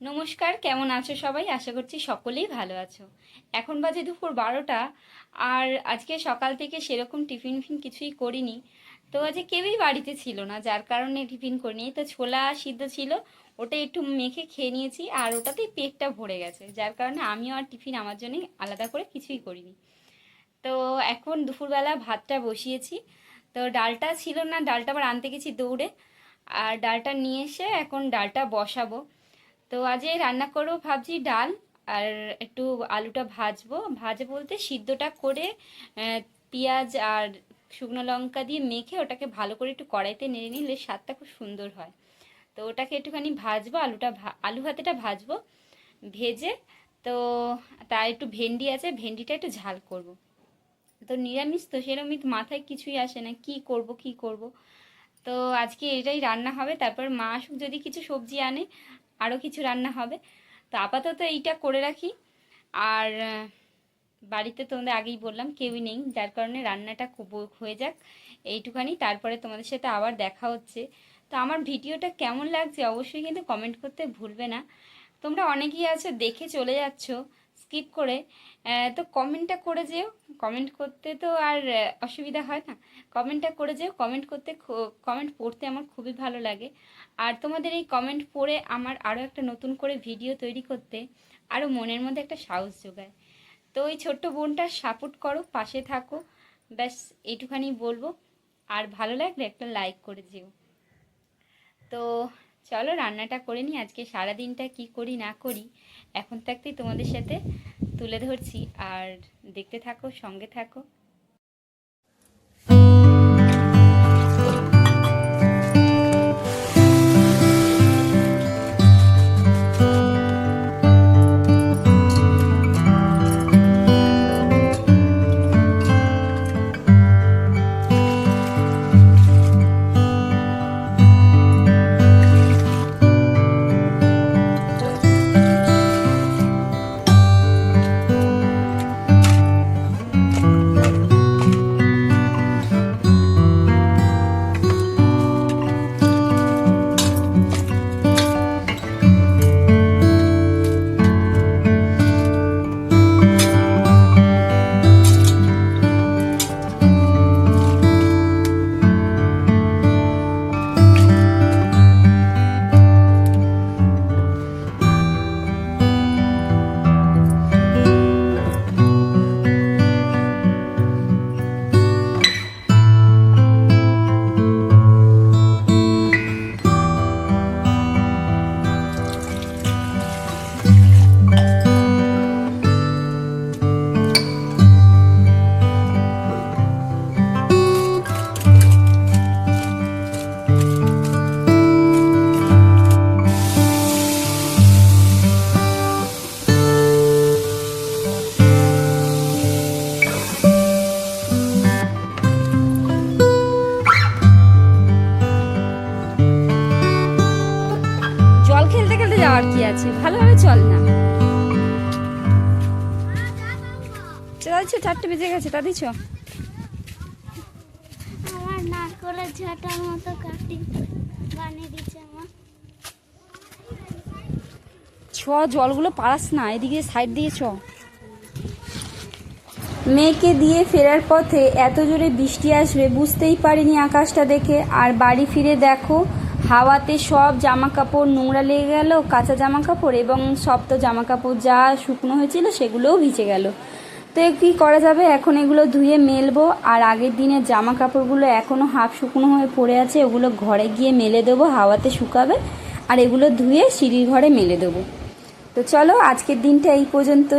নমস্কার, কেমন আছো সবাই? আশা করছি সকলেই ভালো আছো। এখন বাজে দুপুর বারোটা আর আজকে সকাল থেকে সেরকম টিফিন ফিন কিছুই করিনি। তো আজকে কেউই বাড়িতে ছিল না, যার কারণে টিফিন করিনি। তো ছোলা সিদ্ধ ছিল, ওটা একটু মেখে খেয়ে নিয়েছি আর ওটাতেই পেটটা ভরে গেছে। যার কারণে আমিও আর টিফিন আমার জন্য আলাদা করে কিছুই করিনি। তো এখন দুপুরবেলা ভাতটা বসিয়েছি। তো ডালটা ছিল না, ডালটা আবার আনতে গেছি দৌড়ে। আর ডালটা নিয়ে এসে এখন ডালটা বসাবো। তো আজ রান্না করব ভাবছি ডাল আর একটু আলুটা ভাজবো। ভাজে বলতে সিদ্ধটা করে পেঁয়াজ আর শুকনো লঙ্কা দিয়ে মেখে ওটাকে ভালো করে একটু কড়াইতে নেড়ে নিলে স্বাদটা খুব সুন্দর হয়। তো ওটাকে একটুখানি ভাজবো, আলুটা আলু ভাতেটা ভাজবো ভেজে। তো তার একটু ভেন্ডি আছে, ভেন্ডিটা একটু ঝাল করব। তো নিরামিষ তো সেরকম মাথায় কিছুই আসে না, কি করব কি করব। তো আজকে এটাই রান্না হবে। তারপর মা আসুক যদি কিছু সবজি আনে আরও কিছু রান্না হবে। তো আপাতত এইটা করে রাখি। আর বাড়িতে তোমাদের আগেই বললাম, কেউই নেই, যার কারণে রান্নাটা হয়ে যাক এইটুখানি। তারপরে তোমাদের সাথে আবার দেখা হচ্ছে। তো আমার ভিডিওটা কেমন লাগছে অবশ্যই কিন্তু কমেন্ট করতে ভুলবে না। তোমরা অনেকেই আছো, দেখে চলে যাচ্ছ। স্কিপ করে তো কমেন্টটা করে যেও। কমেন্ট করতে তো আর অসুবিধা হয় না। কমেন্টটা করে যেও। কমেন্ট করতে কমেন্ট পড়তে আমার খুবই ভালো লাগে। আর তোমাদের এই কমেন্ট পড়ে আমার আরও একটা নতুন করে ভিডিও তৈরি করতে আরও মনের মধ্যে একটা সাহস যোগায়। তো ওই ছোট্ট বোনটার সাপোর্ট করো, পাশে থাকো। ব্যাস, এইটুখানি বলব। আর ভালো লাগলে একটা লাইক করে যেও। তো চলো রান্নাটা করে নিই। আজকে সারা দিনটা কি করি, না করি, এখন থাকতেই তোমাদের সাথে তুলে ধরছি। আর দেখতে থাকো, সঙ্গে থাকো। আছে। ভালোভাবে চল না। চারটে বেজে গেছে দাদিছ আমার নারকলের ঝাঁটার মতো কাটি বানিয়ে দিচ্ছে আমার ছ জলগুলো পারাস না এদিকে সাইড দিয়ে ছ মেয়েকে দিয়ে ফেরার পথে এত জোরে বৃষ্টি আসবে বুঝতেই পারিনি আকাশটা দেখে। আর বাড়ি ফিরে দেখো হাওয়াতে সব জামা কাপড় নোংরা লেগে গেল, কাঁচা জামা কাপড় এবং সব তো জামা কাপড় যা শুকনো হয়েছিল সেগুলোও ভিজে গেল। তো কী করা যাবে? এখন এগুলো ধুয়ে মেলবো, আর আগের দিনের জামা কাপড়গুলো এখনও হাফ শুকনো হয়ে পড়ে আছে, ওগুলো ঘরে গিয়ে মেলে দেবো, হাওয়াতে শুকাবে, আর এগুলো ধুয়ে সিঁড়ির ঘরে মেলে দেবো। তো চলো, আজকের দিনটা এই পর্যন্তই।